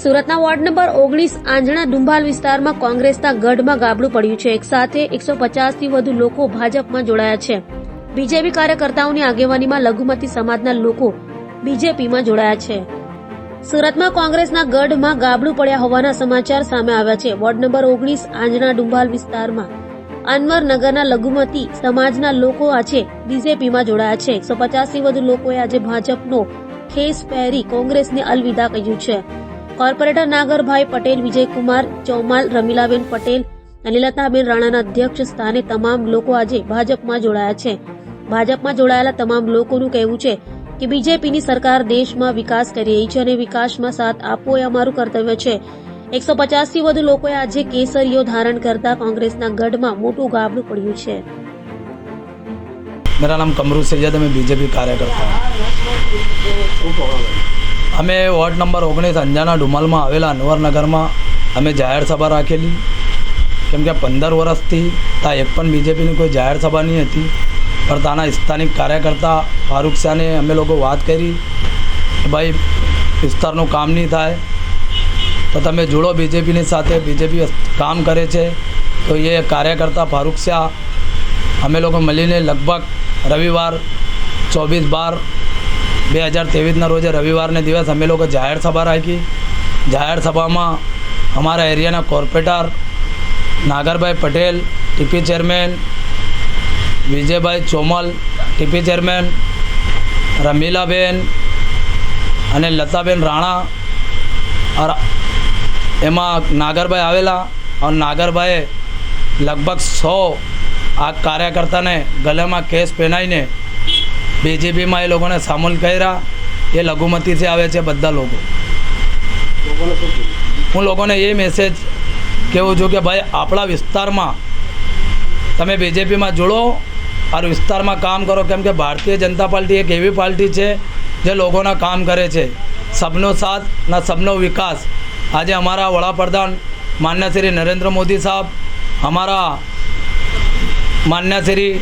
સુરતના ward number ઓગણીસ આંજણા ડુંભાલ વિસ્તારમાં કોંગ્રેસના ગઢમાં ગાબડું પડ્યું છે. એક સાથે એકસો પચાસથી વધુ લોકો ભાજપમાં જોડાયા છે. બીજેપી કાર્યકર્તાઓની આગેવાનીમાં લઘુમતી સમાજના લોકો બીજેપીમાં જોડાયા છે. સુરતમાં કોંગ્રેસના ગઢમાં ગાબડું પડ્યા હોવાના સમાચાર સામે આવ્યા છે. વોર્ડ નંબર ઓગણીસ આંજણા ડુંભાલ વિસ્તારમાં અનવરનગરના લઘુમતી સમાજના લોકો આજે બીજેપીમાં જોડાયા છે. એકસો પચાસથી વધુ લોકોએ આજે ભાજપનો ખેસ પહેરી કોંગ્રેસને અલવિદા કહ્યું છે. કોર્પોરેટર નાગરભાઈ પટેલ, વિજયકુમાર ચૌમાલ, રમીલાબેન પટેલ અને લતાબેન રાણાના અધ્યક્ષ સ્થાને તમામ લોકો આજે ભાજપમાં જોડાયા છે. ભાજપમાં જોડાયેલા તમામ લોકોનું કહેવું છે કે બીજેપીની સરકાર દેશમાં વિકાસ કરી રહી છે અને વિકાસમાં સાથ આપવો એ અમારું કર્તવ્ય છે. એકસો પચાસથી વધુ લોકોએ આજે કેસરીઓ ધારણ કરતા કોંગ્રેસના ગઢમાં મોટું ગાબડું પડ્યું છે. મેરા નામ કમરુ સૈયદ અમે બીજેપી કાર્યકર્તા અમે વોર્ડ નંબર ઓગણીસ અંજાના ડુમલમાં આવેલા અનવરનગરમાં અમે જાહેર સભા રાખેલી. કેમ કે પંદર વર્ષથી ત્યાં એક પણ બીજેપીની કોઈ જાહેર સભા નહીં હતી. પણ ત્યાંના સ્થાનિક કાર્યકર્તા ફારૂક શાહને અમે લોકો વાત કરી કે ભાઈ, વિસ્તારનું કામ નહીં થાય. તો તમે જોડો બીજેપીની સાથે, બીજેપી કામ કરે છે. તો એ કાર્યકર્તા ફારૂક શાહ અમે લોકો મળીને લગભગ રવિવાર, ચોવીસ બાર બે હજાર તેવીસના રોજે રવિવારને દિવસ અમે લોકો જાહેર સભા રાખી. જાહેર સભામાં અમારા એરિયાના corporator Nagarbhai Patel, TP chairman Vijaybhai Chomal, TP chairman Ramilaben અને લતાબેન રાણા એમાં નાગરભાઈ આવેલા અને નાગરભાઈએ લગભગ સો આ કાર્યકર્તાને ગલેમાં કેસ પહેરાવીને બીજેપીમાં એ લોકોને સામેલ કર્યા. એ લઘુમતીથી આવે છે બધા લોકો. હું લોકોને એ મેસેજ કહેવું છું કે ભાઈ, આપણા વિસ્તારમાં તમે બીજેપીમાં જોડો. આ વિસ્તારમાં કામ કરો. કેમ કે ભારતીય જનતા પાર્ટી એક એવી પાર્ટી છે જે લોકોના કામ કરે છે. સબનો સાથ ના સબનો વિકાસ. આજે અમારા વડાપ્રધાન માન્ય શ્રી નરેન્દ્ર મોદી સાહેબ, અમારા માન્ય શ્રી